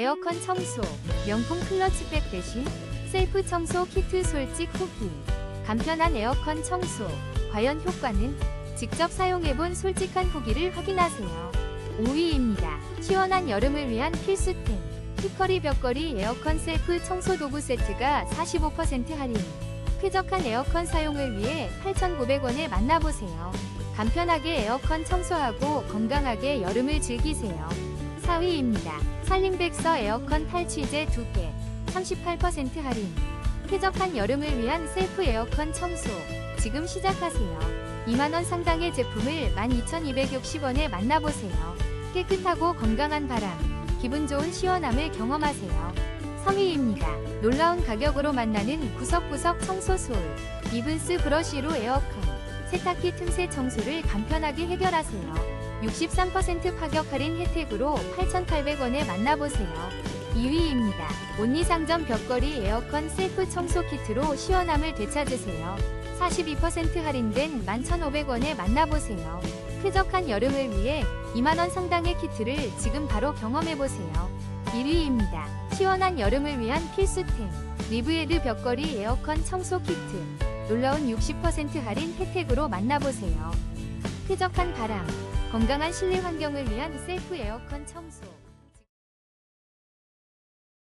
에어컨 청소, 명품 클러치백 대신 셀프 청소 키트 솔직 후기. 간편한 에어컨 청소. 과연 효과는? 직접 사용해본 솔직한 후기를 확인하세요. 5위입니다. 시원한 여름을 위한 필수템. 히커리 벽걸이 에어컨 셀프 청소 도구 세트가 45% 할인. 쾌적한 에어컨 사용을 위해 8,900원에 만나보세요. 간편하게 에어컨 청소하고 건강하게 여름을 즐기세요. 4위입니다. 살림백서 에어컨 탈취제 2개 38% 할인. 쾌적한 여름을 위한 셀프 에어컨 청소. 지금 시작하세요. 2만원 상당의 제품을 12,260원에 만나보세요. 깨끗하고 건강한 바람, 기분 좋은 시원함을 경험하세요. 3위입니다. 놀라운 가격으로 만나는 구석구석 청소 솔. 이븐스 브러쉬로 에어컨, 세탁기 틈새 청소를 간편하게 해결하세요. 63% 파격 할인 혜택으로 8,800원에 만나보세요. 2위입니다. 온리상점 벽걸이 에어컨 셀프 청소 키트로 시원함을 되찾으세요. 42% 할인된 11,500원에 만나보세요. 쾌적한 여름을 위해 2만원 상당의 키트를 지금 바로 경험해보세요. 1위입니다. 시원한 여름을 위한 필수템. 리브에드 벽걸이 에어컨 청소 키트. 놀라운 60% 할인 혜택으로 만나보세요. 쾌적한 바람, 건강한 실내 환경을 위한 셀프 에어컨 청소.